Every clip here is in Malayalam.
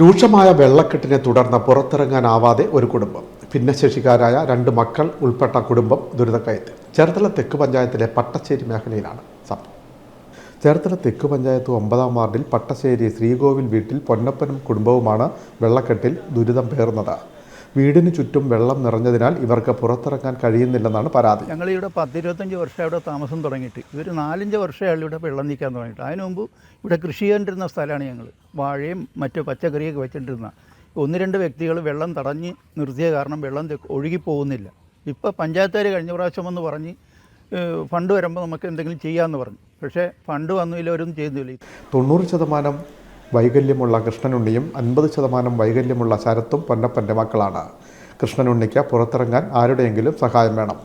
രൂക്ഷമായ വെള്ളക്കെട്ടിനെ തുടർന്ന് പുറത്തിറങ്ങാനാവാതെ ഒരു കുടുംബം. ഭിന്നശേഷിക്കാരായ രണ്ട് മക്കൾ ഉൾപ്പെട്ട കുടുംബം ദുരിതക്കയത്തിൽ. ചേർത്തല തെക്ക് പഞ്ചായത്തിലെ പട്ടശ്ശേരി മേഖലയിലാണ് സംഭവം. ചേർത്തല തെക്ക് പഞ്ചായത്ത് ഒമ്പതാം വാർഡിൽ പട്ടശ്ശേരി ശ്രീകോവിൽ വീട്ടിൽ പൊന്നപ്പനും കുടുംബവുമാണ് വെള്ളക്കെട്ടിൽ ദുരിതം പേർന്നത് വീടിന് ചുറ്റും വെള്ളം നിറഞ്ഞതിനാൽ ഇവർക്ക് പുറത്തിറങ്ങാൻ കഴിയുന്നില്ലെന്നാണ് പരാതി. ഞങ്ങൾ ഇവിടെ പത്തിരുപത്തഞ്ച് വർഷം ഇവിടെ താമസം തുടങ്ങിയിട്ട്. ഇവർ നാലഞ്ച് വർഷമായാലും ഇവിടെ വെള്ളം നീക്കാൻ തുടങ്ങിയിട്ട്. അതിനു മുമ്പ് ഇവിടെ കൃഷി ചെയ്തുകൊണ്ടിരുന്ന സ്ഥലമാണ് ഞങ്ങൾ വാഴയും മറ്റു പച്ചക്കറിയൊക്കെ വെച്ചിട്ടിരുന്ന. ഒന്ന് രണ്ട് വ്യക്തികൾ വെള്ളം തടഞ്ഞ് നിർത്തിയ കാരണം വെള്ളം ഒഴുകിപ്പോകുന്നില്ല. ഒഴുകി പോകുന്നില്ല ഇപ്പോൾ പഞ്ചായത്തുകാർ കഴിഞ്ഞ പ്രാവശ്യം വന്ന് പറഞ്ഞ് ഫണ്ട് വരുമ്പോൾ നമുക്ക് എന്തെങ്കിലും ചെയ്യാമെന്ന് പറഞ്ഞു. പക്ഷേ ഫണ്ട് വന്നില്ല അവരൊന്നും ചെയ്യുന്നില്ല. തൊണ്ണൂറ് ശതമാനം വൈകല്യമുള്ള കൃഷ്ണനുണ്ണിയും അൻപത് ശതമാനം വൈകല്യമുള്ള ശരത്തും പൊന്നപ്പന്റെ മക്കളാണ്. കൃഷ്ണനുണ്ണിക്ക് പുറത്തിറങ്ങാൻ ആരുടെയെങ്കിലും സഹായം വേണം.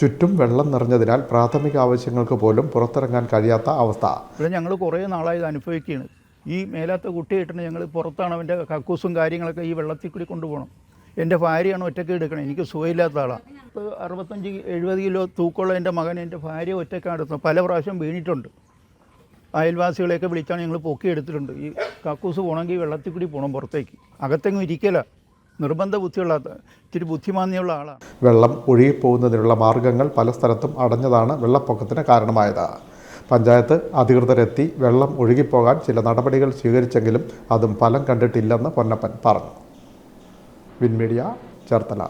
ചുറ്റും വെള്ളം നിറഞ്ഞതിനാൽ പ്രാഥമിക ആവശ്യങ്ങൾക്ക് പോലും പുറത്തിറങ്ങാൻ കഴിയാത്ത അവസ്ഥ. ഇവിടെ ഞങ്ങൾ കുറേ നാളായി അനുഭവിക്കുകയാണ്. ഈ മേലാത്ത കുട്ടിയായിട്ടാണ് ഞങ്ങൾ പുറത്താണ് അവന്റെ കക്കൂസും കാര്യങ്ങളൊക്കെ ഈ വെള്ളത്തിൽ കൂടി കൊണ്ടുപോകണം. എന്റെ ഭാര്യയാണ് ഒറ്റയ്ക്ക് എടുക്കണം. എനിക്ക് സുഖമില്ലാത്ത ആളാണ് അറുപത്തഞ്ച് എഴുപത് കിലോ തൂക്കമുള്ള എന്റെ മകൻ എന്റെ ഭാര്യ ഒറ്റയ്ക്കാണ് എടുത്തത്. പല പ്രാവശ്യം വീണിട്ടുണ്ട്. അയൽവാസികളെയൊക്കെ വിളിച്ചാണ് ഞങ്ങൾ പൊക്കി എടുത്തിട്ടുണ്ട്. ഈ കക്കൂസ് പോകണമെങ്കിൽ വെള്ളത്തിൽ കൂടി പോകണം പുറത്തേക്ക്. അകത്തെങ്ങും ഇരിക്കല. നിർബന്ധ ബുദ്ധിയുള്ള ഇച്ചിരി ബുദ്ധിമാന്യുള്ള ആളാണ്. വെള്ളം ഒഴുകിപ്പോകുന്നതിനുള്ള മാർഗങ്ങൾ പല സ്ഥലത്തും അടഞ്ഞതാണ് വെള്ളപ്പൊക്കത്തിന് കാരണമായത്. പഞ്ചായത്ത് അധികൃതരെത്തി വെള്ളം ഒഴുകിപ്പോകാൻ ചില നടപടികൾ സ്വീകരിച്ചെങ്കിലും അതും ഫലം കണ്ടിട്ടില്ലെന്ന് പൊന്നപ്പൻ പറഞ്ഞു. വിൻമീഡിയ ചേർത്തല.